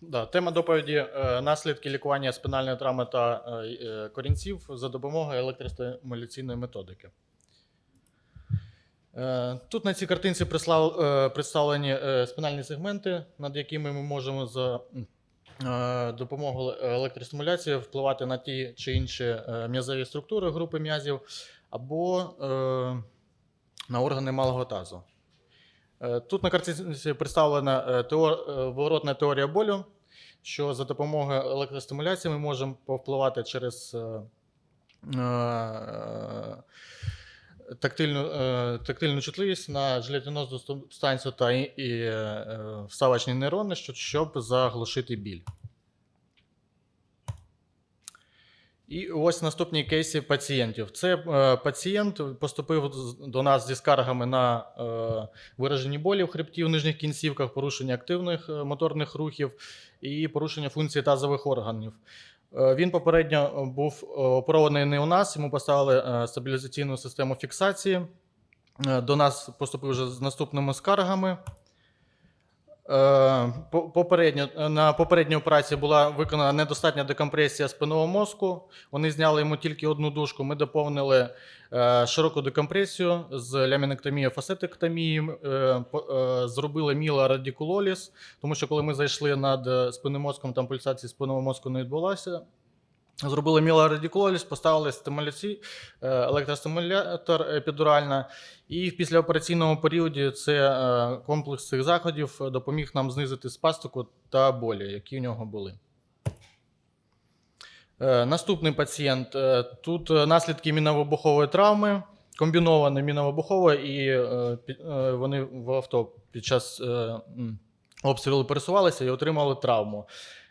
Да, тема доповіді е, наслідки лікування спинальної травми та е, е, корінців за допомогою електростимуляційної методики. Тут на цій картинці представлені спинальні сегменти, над якими ми можемо за допомогою електростимуляції впливати на ті чи інші м'язові структури групи м'язів або на органи малого тазу. Е, Тут на картинці представлена е, теор- воротна теорія болю, що за допомогою електростимуляції ми можемо повпливати через е, е, тактильну, е, тактильну чутливість на желетинозну субстанцію та і, е, вставочні нейрони, щоб заглушити біль. І ось наступні кейси пацієнтів. Це е, пацієнт поступив до нас зі скаргами на е, виражені болі в хребті в нижніх кінцівках, порушення активних е, моторних рухів і порушення функції тазових органів. Е, Він попередньо був е, оперований не у нас, йому поставили е, стабілізаційну систему фіксації. Е, До нас поступив вже з наступними скаргами. Е, по- Попередньо, на попередній операції була виконана недостатня декомпресія спинного мозку. Вони зняли йому тільки одну дужку. Ми доповнили е, широку декомпресію з лямінектомією, фасетектомією, е, е, зробили мілорадикулоліз, тому що коли ми зайшли над е, спинним мозком, там пульсації спинного мозку не відбулася. Зробили мілорадикулоліз, поставили стимуляцій, е, електростимулятор епідурально. І в післяопераційному періоді це е, комплекс цих заходів допоміг нам знизити спастику та болі, які в нього були. Е, Наступний пацієнт. Е, Тут е, наслідки міновибухової травми, комбінована міновибухова, і е, е, вони в авто під час е, обстрілу пересувалися і отримали травму.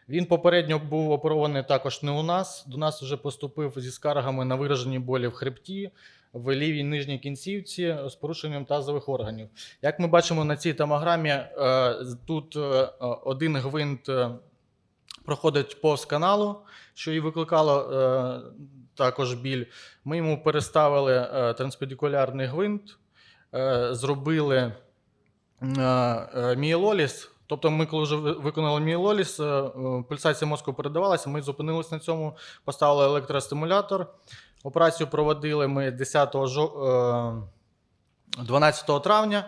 Він попередньо був оперований також не у нас. До нас вже поступив зі скаргами на виражені болі в хребті, в лівій нижній кінцівці з порушенням тазових органів. Як ми бачимо на цій томограмі, е, тут е, один гвинт е, проходить повз каналу, що і викликало е, також біль. Ми йому переставили е, транспедикулярний гвинт, е, зробили е, е, мієлоліз. Тобто, ми, коли вже виконали мієлоліз, е, е, пульсація мозку передавалася, ми зупинилися на цьому, поставили електростимулятор. Операцію проводили ми 10 жо- е, 12 травня.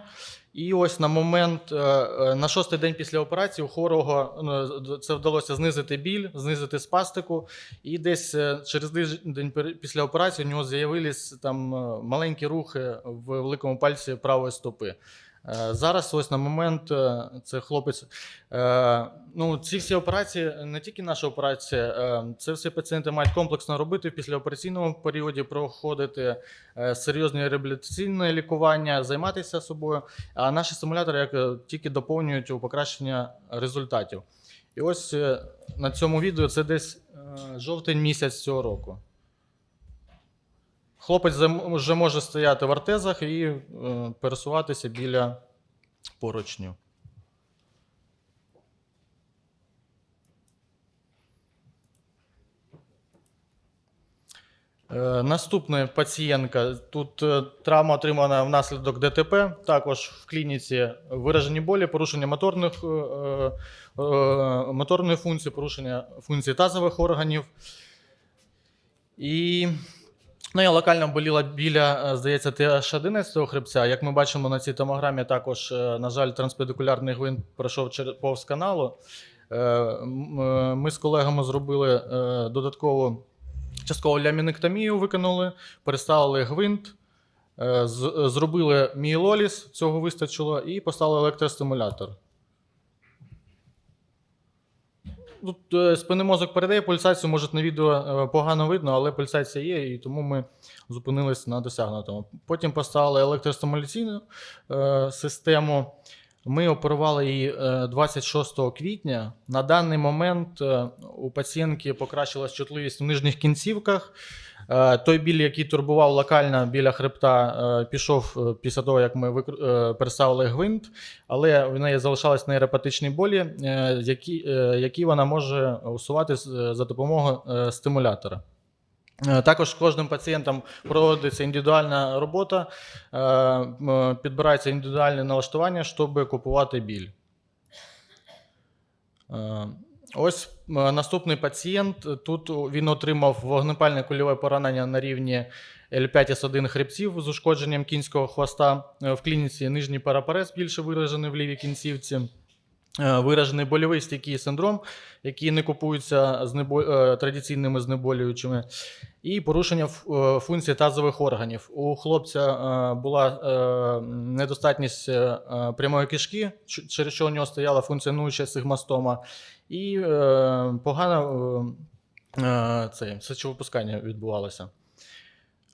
І ось на момент, на шостий день після операції у хворого ну, це вдалося знизити біль, знизити спастику. І десь через тиждень після операції у нього з'явились там маленькі рухи в великому пальці правої стопи. Е, Зараз, ось на момент, е, це хлопець. е, Ну, ці всі операції, не тільки наша операція, це всі пацієнти мають комплексно робити в післяопераційному періоді, проходити серйозне реабілітаційне лікування, займатися собою. А наші симулятори як тільки доповнюють у покращення результатів. І ось на цьому відео це десь жовтень місяць цього року. Хлопець вже може стояти в артезах і е, пересуватися біля поручню. Е, Наступна пацієнтка. Тут е, травма отримана внаслідок ДТП. Також в клініці виражені болі, порушення моторних, моторної функції, порушення функції тазових органів. І ну, я локально боліла біля, е, здається, TH11 хребця. Як ми бачимо на цій томограмі, також, е, на жаль, транспедикулярний гвинт пройшов через повз каналу. Е, Ми з колегами зробили додаткову часткову лямінектомію, виконали, переставили гвинт, зробили мієлоліз, цього вистачило, і поставили електростимулятор. Тут е, спинний мозок передає пульсацію, може на відео е, погано видно, але пульсація є, і тому ми зупинились на досягнутому. Потім поставили електростимуляційну е, систему. Ми оперували її е, 26 квітня. На даний момент е, у пацієнтки покращилась чутливість в нижніх кінцівках. Е, Той біль, який турбував локально біля хребта, е, пішов е, після того, як ми е, переставили гвинт, але в неї залишались нейропатичні болі, е, які, е, які вона може усувати за допомогою е, стимулятора. Е, Також з кожним пацієнтом проводиться індивідуальна робота, е, підбирається індивідуальне налаштування, щоб купувати біль. Е, Ось наступний пацієнт. Тут він отримав вогнепальне кульове поранення на рівні L5S1 хребців з ушкодженням кінського хвоста. В клініці нижній парапарез більше виражений в лівій кінцівці. Е, Виражений больовий стійкий синдром, який не купується е, традиційними знеболюючими, і порушення е, функції тазових органів. У хлопця була недостатність прямої кишки, через що у нього стояла функціонуюча сигмостома, і погано це, сечовипускання відбувалося.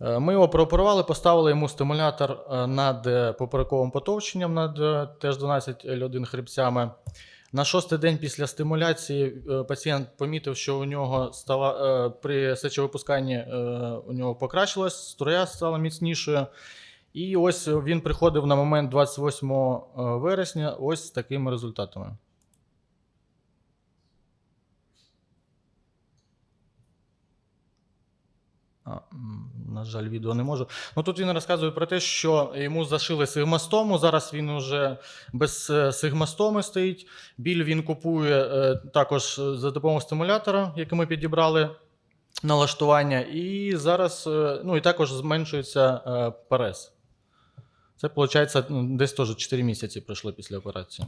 Е, Ми його прооперували, поставили йому стимулятор е, над е, поперековим потовченням над теж 12 L1 хребцями. На шостий день після стимуляції пацієнт помітив, що у нього стала при сечовипусканні у нього покращилась, струя стала міцнішою. І ось він приходив на момент 28 вересня ось з такими результатами. На жаль, відео не можу. Ну тут він розказує про те, що йому зашили сигмастому. Зараз він уже без е, сигмастоми стоїть. Біль він купує е, також за допомогою стимулятора, який ми підібрали налаштування. І зараз, е, ну і також зменшується е, перес. Це виходить, десь теж 4 місяці пройшло після операції.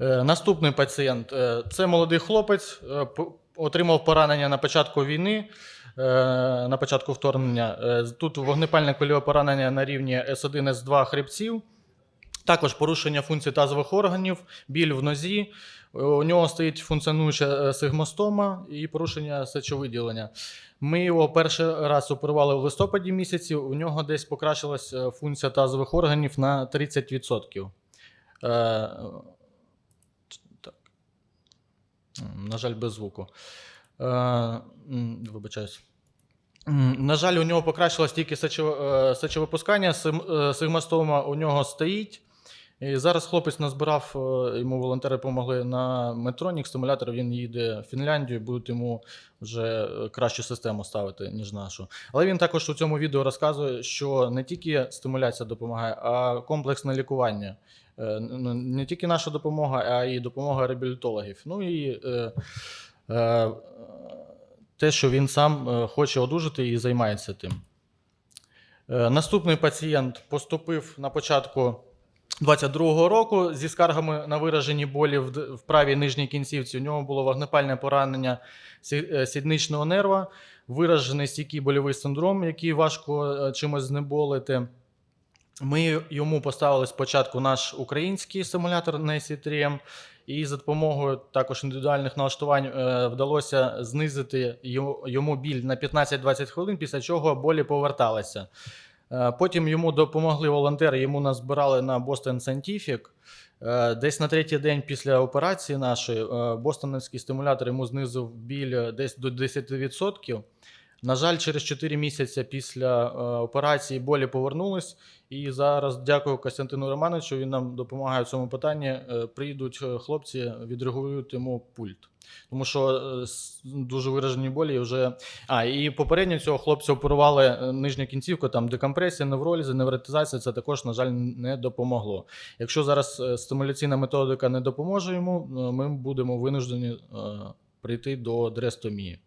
Наступний пацієнт е, це молодий хлопець, е, отримав поранення на початку війни, е, на початку вторгнення. Е, Тут вогнепальне кульове поранення на рівні С1, С2 хребців. Також порушення функцій тазових органів, біль в нозі. Е, У нього стоїть функціонуюча е, сигмостома і порушення сечовиділення. Ми його перший раз оперували в листопаді місяці. У нього десь покращилась е, функція тазових органів на 30%. Е, На жаль, без звуку. Е, Вибачаюсь. На жаль, у нього покращилось тільки е, сечовипускання, сим- е, у нього стоїть. І зараз хлопець назбирав, е, йому волонтери допомогли на метронік стимулятор. Він їде в Фінляндію, будуть йому вже е, кращу систему ставити, ніж нашу. Але він також у цьому відео розказує, що не тільки стимуляція допомагає, а комплексне лікування. Е, ну, Не тільки наша допомога, а й допомога реабілітологів. Ну і е, е, те, що він сам хоче одужати і займається тим. Наступний пацієнт поступив на початку 22-го року зі скаргами на виражені болі в, правій нижній кінцівці. У нього було вогнепальне поранення сідничного нерва, виражений стійкий больовий синдром, який важко чимось знеболити. Ми йому поставили спочатку наш український симулятор на SC3M, і за допомогою також індивідуальних налаштувань е, вдалося знизити йому, біль на 15-20 хвилин, після чого болі поверталися. Е, Потім йому допомогли волонтери, йому назбирали на Boston Scientific. Е, Десь на третій день після операції нашої бостонський стимулятор йому знизив біль десь до 10%. На жаль, через 4 місяці після е, операції болі повернулись. І зараз дякую Костянтину Романовичу. Він нам допомагає в цьому питанні. Е, Приїдуть е, хлопці, відрегулюють йому пульт. Тому що дуже виражені болі вже. А, і попередньо цього хлопця оперували нижню кінцівку, там декомпресія, невролізи, невротизація. Це також, на жаль, не допомогло. Якщо зараз стимуляційна методика не допоможе йому, ми будемо винуждені прийти до дрестомії.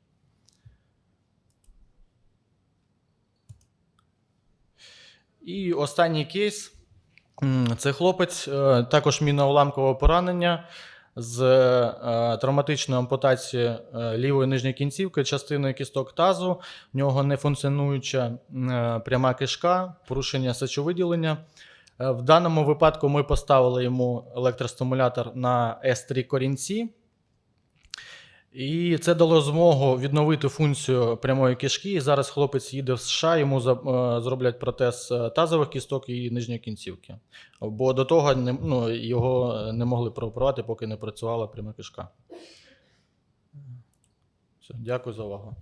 І останній кейс це хлопець, е, також міноуламкового поранення з е, травматичною ампутацією е, лівої нижньої кінцівки, частиною кісток тазу. В нього нефункціонуюча е, пряма кишка, порушення сечовиділення. В даному випадку ми поставили йому електростимулятор на S3 корінці. І це дало змогу відновити функцію прямої кишки. І зараз хлопець їде в США, йому е, зроблять протез е, тазових кісток і нижньої кінцівки. Бо до того не, ну, його не могли прооперувати, поки не працювала пряма кишка. Все, дякую за увагу.